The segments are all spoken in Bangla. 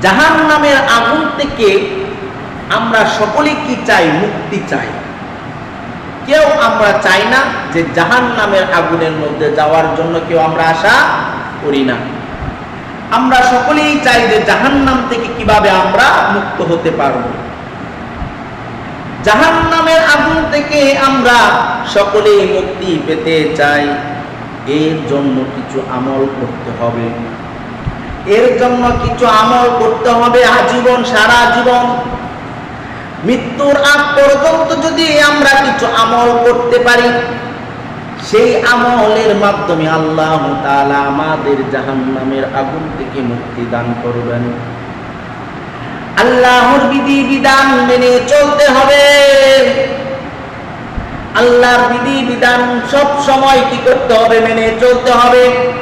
জাহান নামের আগুন থেকে আমরা সকলে কি চাই? মুক্তি চাই। কেউ আমরা চাই না যে জাহান নামের আগুনের মধ্যে যাওয়ার জন্য কেউ আমরা আশা করি না। আমরা সকলেই চাই যে জাহান নাম থেকে কীভাবে আমরা মুক্ত হতে পারব। জাহান নামের আগুন থেকে আমরা সকলেই মুক্তি পেতে চাই। এর জন্য কিছু আমল করতে হবে। এর জন্য কিছু আমল করতে হবে আজীবন, সারা জীবন। মৃত্যুর আগ পর্যন্ত যদি আমরা কিছু আমল করতে পারি, সেই আমলের মাধ্যমে আল্লাহ তাআলা আমাদের জাহান্নামের আগুন থেকে মুক্তি দান করবেন। আল্লাহর বিধি, বিধান মেনে চলতে হবে। আল্লাহর বিধি, বিধান সব সময় কি করতে হবে? মেনে চলতে হবে।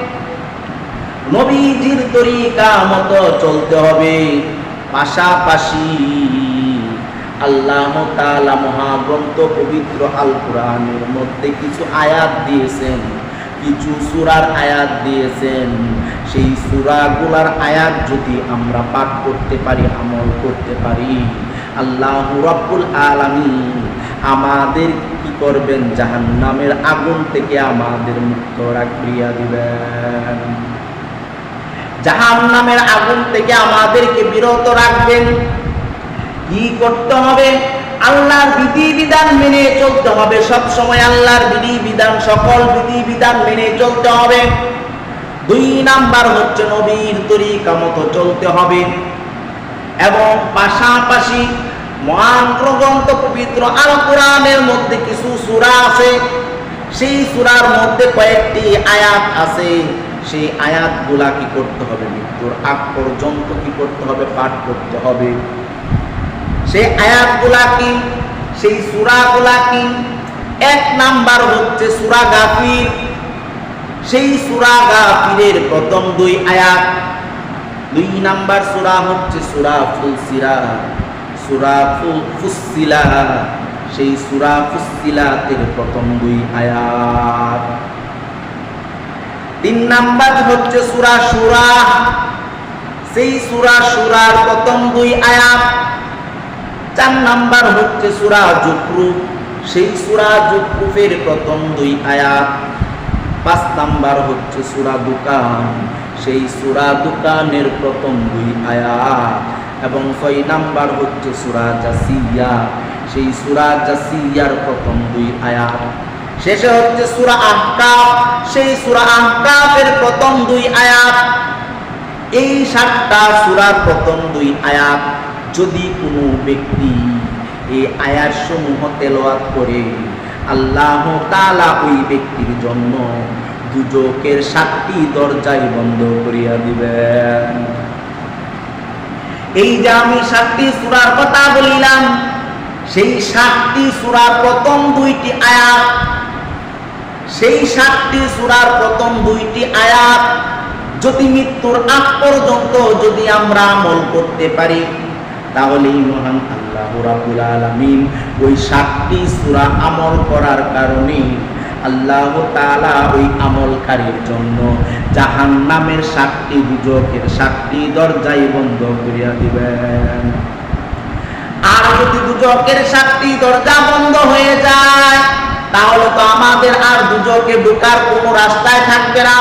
নবীজির তরিকা মতো চলতে হবে। পাশাপাশি আল্লাহ তাআলা মহাগ্রন্থ পবিত্র আল কোরআনের মধ্যে কিছু আয়াত দিয়েছেন, কিছু সূরার আয়াত দিয়েছেন। সেই সূরাগুলার আয়াত যদি আমরা পাঠ করতে পারি, আমল করতে পারি, আল্লাহ রাব্বুল আলামিন আমাদের কি করবেন? জাহান্নামের আগুন থেকে আমাদের মুক্ত রাখিয়া দিবেন। জাহান নামের আগুন থেকে আমাদেরকে বিরত রাখবেন। কি করতে হবে? আল্লাহর বিধি বিধান মেনে চলতে হবে। সব সময় আল্লাহর বিধি বিধান সকল বিধি বিধান মেনে চলতে হবে। দুই নাম্বার হচ্ছে নবীর তরিকা মতো চলতে হবে। এবং পাশাপাশি মহান গ্রন্থ পবিত্র আল কোরআনের মধ্যে কিছু সূরা আছে। সেই সূরার মধ্যে কয়েকটি আয়াত আছে। সেই আয়াতগুলা কি করতে হবে মৃত্যুর আগ পর্যন্ত কি করতে হবে, পাঠ করতে হবে? সেই আয়াতগুলা কি? সেই সূরাগুলা কি? এক নাম্বার হচ্ছে সুরা গাফির। সেই সুরা গাফিরের প্রথম দুই আয়াত। দুই নাম্বার সূরা হচ্ছে সূরা ফুলসিরা সূরা ফুসিলা সেই সুরা ফুসিলাতের প্রথম দুই আয়াত। তিন নাম্বার হচ্ছে সুরা সুরা সেই সুরা সুরার প্রথম দুই আয়াত। চার নাম্বার হচ্ছে সূরা জুকরুফ। সেই সূরা জুকরুফের প্রথম দুই আয়াত। পাঁচ নাম্বার হচ্ছে সুরা দোকান। সেই সূরা দোকানের প্রথম দুই আয়াত। এবং ছয় নাম্বার হচ্ছে সূরা জাসিয়া। সেই সুরা জাসিয়ার প্রথম দুই আয়াত। শেষে হচ্ছে সুরা আহকাফ। সেই সূরা আহকাফের প্রথম দুই আয়াত। এই সাতটা সূরার প্রথম দুই আয়াত যদি কোনো ব্যক্তি এই আয়াত সমূহ তেলাওয়াত করে, আল্লাহ তাআলা ওই ব্যক্তির জন্য দুজকের সাতটি দরজাই বন্ধ করিয়া দিবেন। এই যে আমি সাতটি সূরার কথা বলিলাম, সেই সাতটি সূরার প্রথম দুইটি আয়াত সেই সাতটি সূরার প্রথম দুইটি আয়াত যদি মৃত্যুর আগ পর্যন্ত যদি আমরা আমল করতে পারি, তাহলেই মহান আল্লাহ রাব্বুল আলামিন ওই সাতটি সূরা আমল করার কারণে আল্লাহ তাআলা ওই আমলকারীর জন্য জাহান্নামের সাতটি দুজকের সাতটি দরজাই বন্ধ করিয়া দিবেন। আর যদি দুজকের সাতটি দরজা বন্ধ হয়ে যায় তাহলে তো আমাদের আর দুজনকে ঢোকার কোনো রাস্তায় থাকবে না।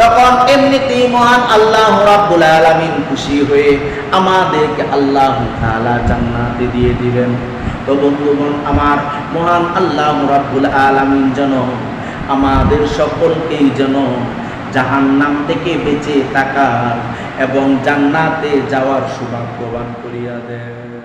তখন এমনিতেই মহান আল্লাহ রাব্বুল আলামিন খুশি হয়ে আমাদেরকে আল্লাহ তাআলা জান্নাতে দিয়ে দিবেন। তো বন্ধুগণ, আমার মহান আল্লাহ রাব্বুল আলামিন যেন আমাদের সকলকেই যেন জাহান্নাম থেকে বেঁচে থাকার এবং জান্নাতে যাওয়ার সৌভাগ্যবান করিয়া দেয়